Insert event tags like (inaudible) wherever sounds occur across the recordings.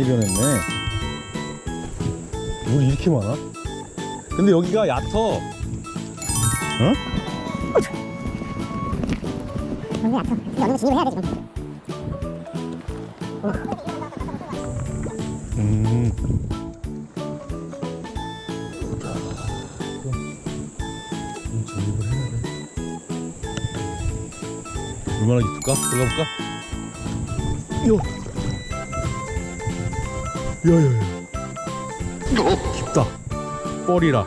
많이 변했네. 물이 이렇게 많아? 근데 여기가 얕어. 어? 여기 어느 정도 진입을 해야 돼 지금 음. 음, 진입을 해야 돼. 얼마나 깊을까? 들어가 볼까? 요. 야야야. 깊다. 뻘이라.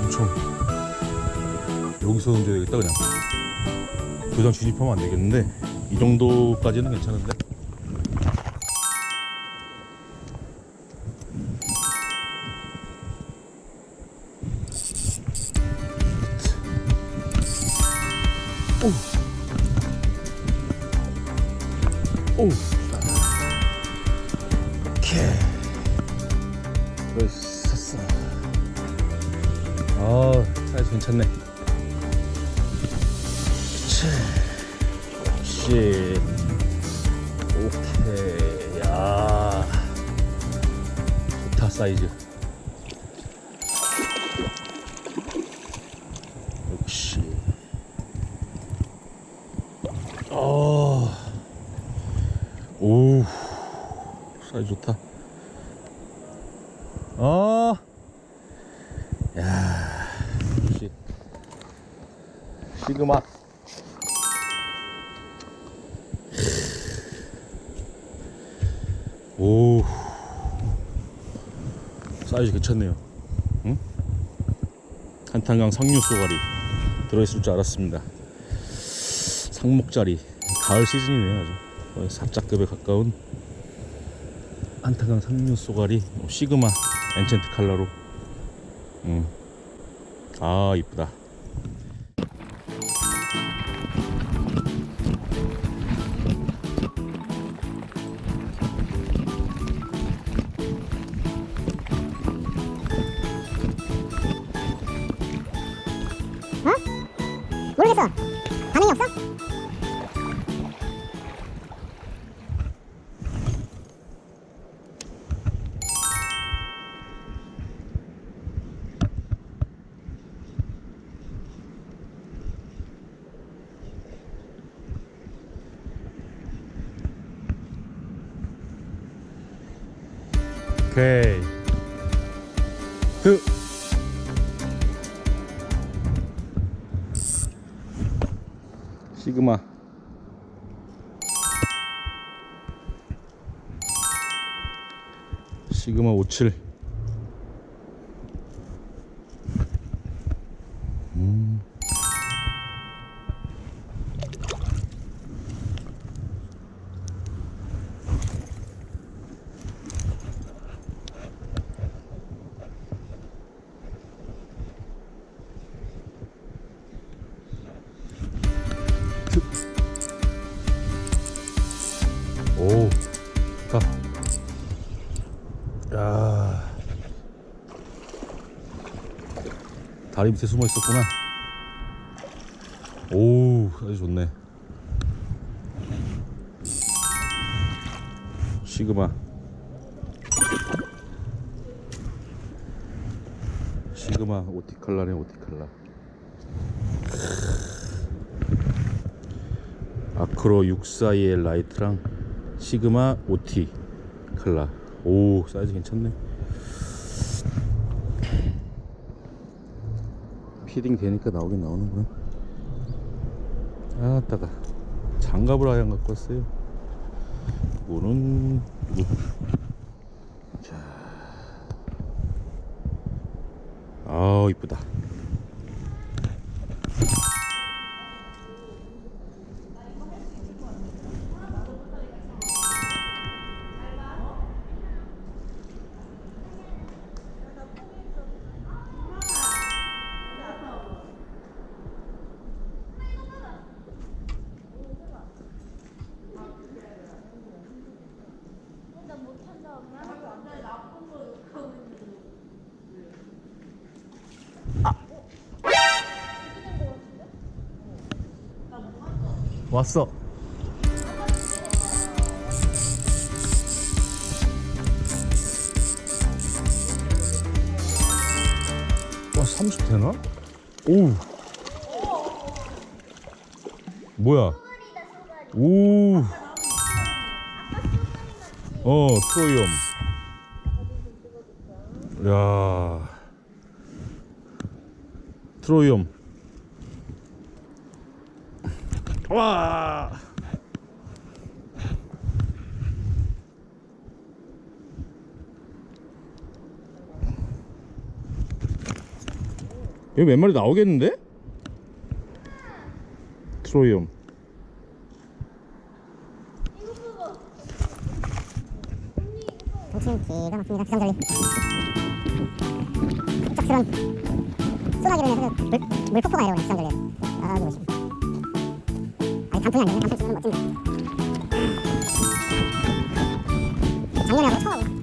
엄청. 여기서 던져야 되겠다 그냥. 더 이상 진입하면 안 되겠는데 이 정도까지는 괜찮은데. 오케이. 됐었어. 아, 사이즈 괜찮네. 그치. 오케이. 야. 좋다, 사이즈. 사이즈 좋다. 아. 야. 역시. 시그마. 오 사이즈 괜찮네요 응? 한탄강 상류 쏘가리 들어있을 줄 알았습니다 상목자리 가을 시즌이네요 아주 사자급에 가까운 한탄강 상류 쏘가리 어, 시그마 엔첸트 칼라로 음. 아 이쁘다 모르겠어 반응이 없어? 오케이. 그. 시그마. 시그마 57 오, 가. 야. 다리 밑에 숨어 있었구나. 오, 아주 좋네. 시그마. 시그마 오티칼라네 오티칼라. 아크로 642의 라이트랑 시그마 OT 칼라. 오 사이즈 괜찮네. 피딩 되니까 나오긴 나오는구나. 아따가. 장갑을 아예 안 갖고 왔어요. 이거는 이거 자. 아 이쁘다 왔어. 와, 30 되나? 오우. 뭐야? 오. 어, 트로이엄. 야. 트로이엄. 와. 여기 몇 마리 나오겠는데? 트로이엄. 기가 막힙니다. 부장절리. 흡착스런 소나기로 인해서 그 물, 물폭포가 내려오는. 여기 보시면. 아니 단풍이 안 되네. 단풍 찍으면 멋집니다. 작년에 처음?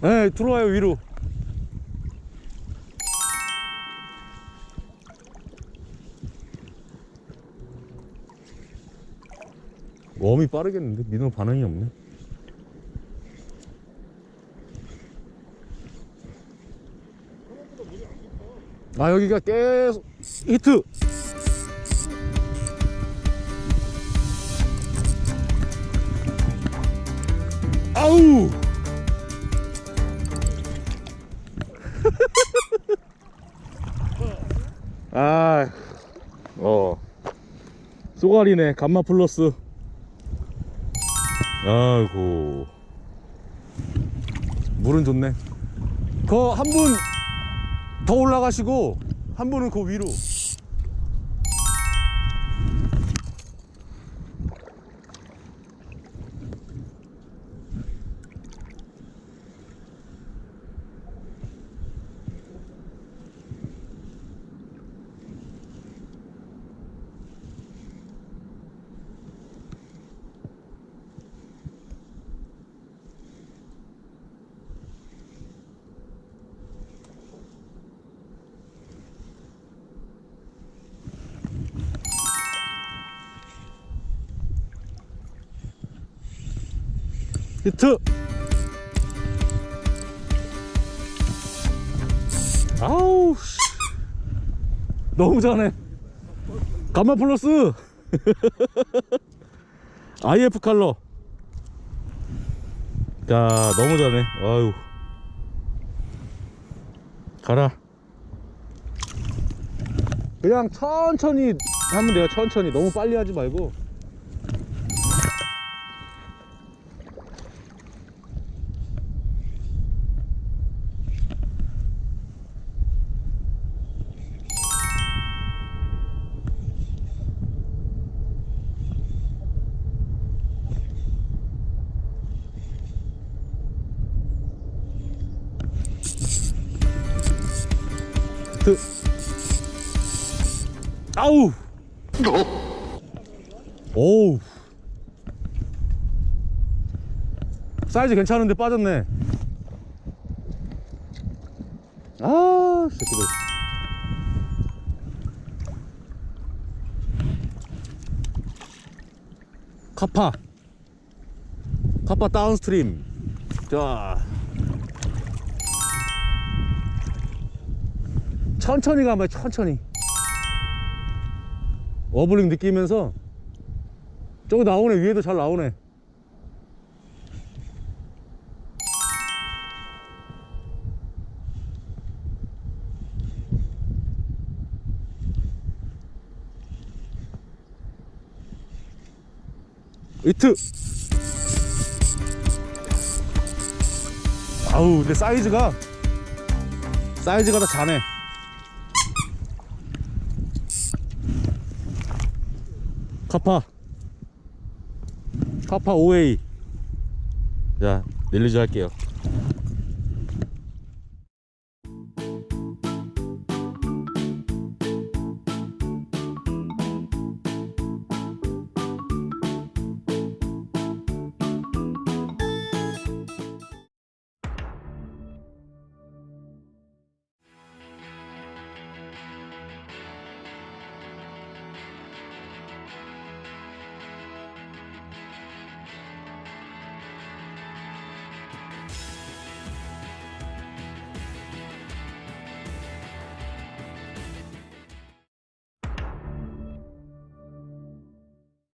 네, 들어와요 위로. 웜이 빠르겠는데 민호 반응이 없네. 아 여기가 계속 히트. 아우. (laughs) 아, 어, 쏘가리네 감마 플러스. 아이고, 물은 좋네. 그 한 분 더 올라가시고 한 분은 그 위로. 히트. 아우, 씨. 너무 잘해. 감마 플러스. (laughs) IF 칼러. 야, 너무 잘해. 아유. 가라. 그냥 천천히 하면 돼요. 천천히. 너무 빨리 하지 말고. 그 아우. 오우. 사이즈 괜찮은데 빠졌네. 아 새끼들. 카파. 카파 다운스트림. 자 천천히 가면 천천히. 어블링 느끼면서 저기 나오네 위에도 잘 나오네. 이트. 아우 근데 사이즈가 사이즈가 다 자네 카파. 카파 5A 자 릴리즈 할게요